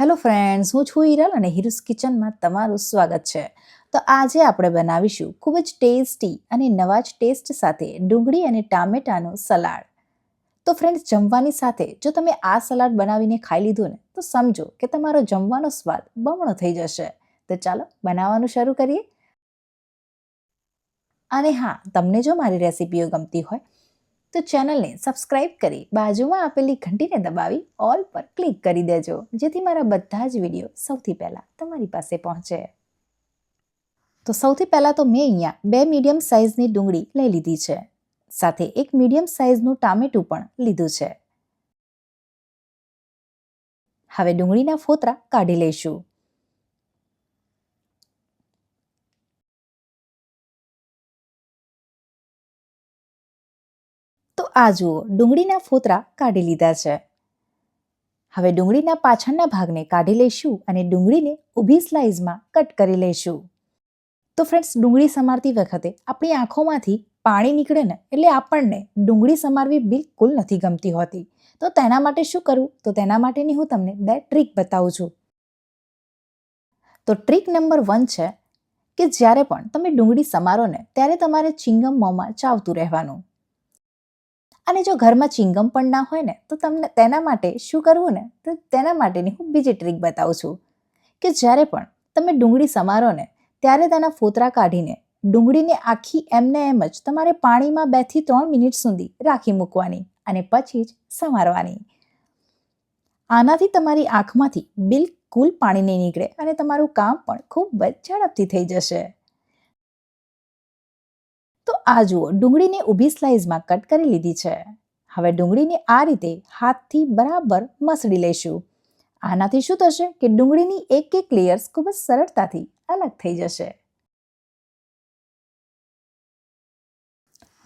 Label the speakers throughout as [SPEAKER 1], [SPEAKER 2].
[SPEAKER 1] Hello friends, હું છું હિરલ અને હિરુસ કિચનમાં તમારું સ્વાગત છે. તો આજે આપણે બનાવીશું ખૂબ જ ટેસ્ટી અને નવા જ ટેસ્ટ સાથે ડુંગળી અને ટામેટાનું સલાડ. તો ફ્રેન્ડ્સ, જમવાની સાથે જો તમે આ સલાડ બનાવીને ખાઈ લીધું ને, તો સમજો કે તમારો જમવાનો સ્વાદ બમણો થઈ જશે. તો ચાલો બનાવવાનું શરૂ કરીએ. અને હા, તમને જો મારી રેસિપીઓ ગમતી હોય તો ચેનલને સબસ્ક્રાઇબ કરી બાજુમાં આપેલી ઘંટીને દબાવી ઓલ પર ક્લિક કરી દેજો, જેથી મારા બધા જ વીડિયો સૌથી પહેલાં તમારી પાસે પહોંચે. તો સૌથી પહેલાં તો મેં અહીંયા બે મીડિયમ સાઇઝની ડુંગળી લઈ લીધી છે, સાથે એક મીડિયમ સાઇઝનું ટામેટું પણ લીધું છે. હવે ડુંગળીના ફોતરા કાઢી લઈશું તો આ જુઓ ડુંગળીના ફોતરા કાઢી લીધા છે. હવે ડુંગળીના પાછળના ભાગને કાઢી લઈશું અને ડુંગળીને ઊભી સ્લાઇઝમાં કટ કરી લઈશું. તો ફ્રેન્ડ્સ, ડુંગળી સમારતી વખતે આપણી આંખોમાંથી પાણી નીકળે ને એટલે આપણને ડુંગળી સમારવી બિલકુલ નથી ગમતી હોતી. તો તેના માટે શું કરવું તો તેના માટેની હું તમને બે ટ્રીક બતાવું છું. તો ટ્રીક નંબર વન છે કે જ્યારે પણ તમે ડુંગળી સમારો ને, ત્યારે તમારે ચિંગમ મોંમાં ચાવતું રહેવાનું. અને જો ઘરમાં ચિંગમ પણ ના હોય ને, તો તમને તેના માટે શું કરવું ને? તો તેના માટેની હું બીજી ટ્રીક બતાવું છું. કે જ્યારે પણ તમે ડુંગળી સમારો ને, ત્યારે તેના ફોતરા કાઢીને ડુંગળીને આખી એમને એમ જ તમારે પાણીમાં બેથી ત્રણ મિનિટ સુધી રાખી મૂકવાની અને પછી જ સમારવાની. આનાથી તમારી આંખમાંથી બિલકુલ પાણી નહીં નીકળે અને તમારું કામ પણ ખૂબ જ ઝડપથી થઈ જશે. તો આ જુઓ, ડુંગળીને ઊભી સ્લાઇઝમાં કટ કરી લીધી છે. હવે ડુંગળીને આ રીતે હાથથી બરાબર મસળી લઈશું. આનાથી શું થશે કે ડુંગળીની એક એક લેયર્સ ખૂબ જ સરળતાથી અલગ થઈ જશે.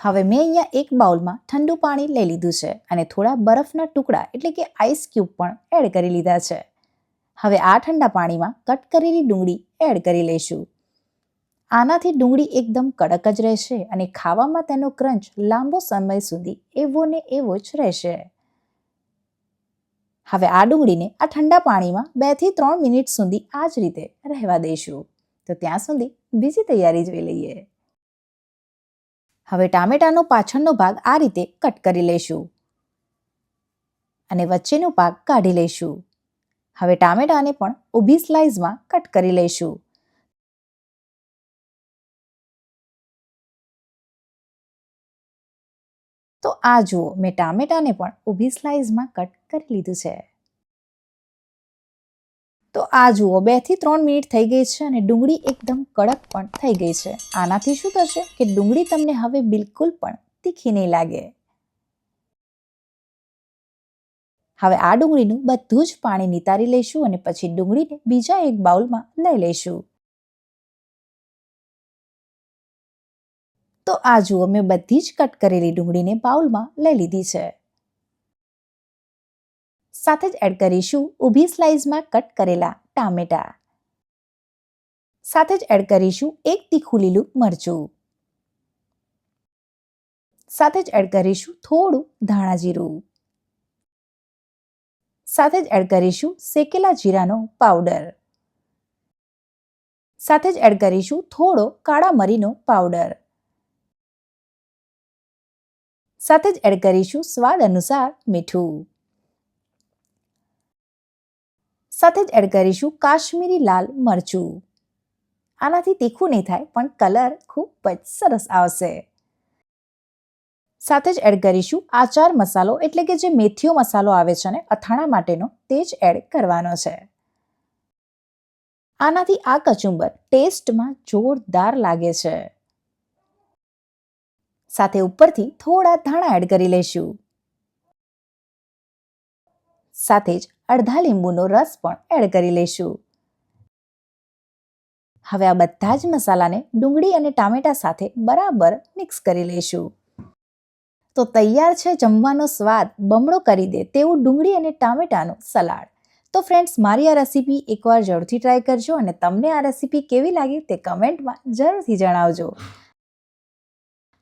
[SPEAKER 1] હવે મેં અહીંયા એક બાઉલમાં ઠંડુ પાણી લઈ લીધું છે અને થોડા બરફના ટુકડા એટલે કે આઈસ ક્યુબ પણ એડ કરી લીધા છે. હવે આ ઠંડા પાણીમાં કટ કરેલી ડુંગળી એડ કરી લઈશું. આનાથી ડુંગળી એકદમ કડક જ રહેશે અને ખાવામાં તેનો ક્રંચ લાંબો સમય સુધી એવો ને એવો જ રહેશે. હવે આ ડુંગળીને આ ઠંડા પાણીમાં બેથી ત્રણ મિનિટ સુધી આ જ રીતે રહેવા દઈશું. તો ત્યાં સુધી બીજી તૈયારી જોઈ લઈએ. હવે ટામેટાનો પાછળનો ભાગ આ રીતે કટ કરી લઈશું. અને વચ્ચેનો ભાગ કાઢી લઈશું. હવે ટામેટાને પણ ઊભી સ્લાઇઝમાં કટ કરી લઈશું. તો આ જુઓ, મેં ટામેટાને પણ ઊભી સ્લાઇઝમાં કટ કરી લીધું છે. તો આ જુઓ બેથી ત્રણ મિનિટ થઈ ગઈ છે અને ડુંગળી એકદમ કડક પણ થઈ ગઈ છે. આનાથી શું થશે કે ડુંગળી તમને હવે બિલકુલ પણ તીખી નહીં લાગે. હવે આ ડુંગળીનું બધું જ પાણી નિતારી લઈશું અને પછી ડુંગળીને બીજા એક બાઉલમાં લઈ લઈશું. તો આ જુઓ મેં બધી જ કટ કરેલી ડુંગળીને બાઉલમાં લઈ લીધી છે. સાથે જ એડ કરીશું ઊભી સ્લાઇઝમાં કટ કરેલા ટામેટા. સાથે જ એડ કરીશું એક તીખું લીલું મરચું. સાથે જ એડ કરીશું થોડું ધાણા જીરું. સાથે જ એડ કરીશું શેકેલા જીરાનો પાવડર. સાથે જ એડ કરીશું થોડો કાળા મરીનો પાવડર. સાથે જ એડ કરીશું સ્વાદ અનુસાર મીઠું. સાથે જ એડ કરીશું કાશ્મીરી લાલ મરચું. આનાથી તીખું નહીં થાય, પણ કલર ખૂબ જ સરસ આવશે. સાથે જ એડ કરીશું આચાર મસાલો, એટલે કે જે મેથીઓ મસાલો આવે છે ને, અથાણા માટેનો, તે જ એડ કરવાનો છે. આનાથી આ કચુંબર ટેસ્ટમાં જોરદાર લાગે છે. સાથે ઉપરથી થોડા ધાણા એડ કરી લઈશું. સાથે જ અડધા લીંબુનો રસ પણ એડ કરી લઈશું. હવે આ બધા જ મસાલાને ડુંગળી અને ટામેટા સાથે બરાબર મિક્સ કરી લઈશું. તો તૈયાર છે જમવાનો સ્વાદ, બમણો કરી દે તેવું ડુંગળી અને ટામેટાનું સલાડ. તો ફ્રેન્ડ્સ મારી આ રેસીપી એકવાર જરૂરથી ટ્રાય કરજો અને તમને આ રેસીપી કેવી લાગી તે કમેન્ટમાં જરૂરથી જણાવજો.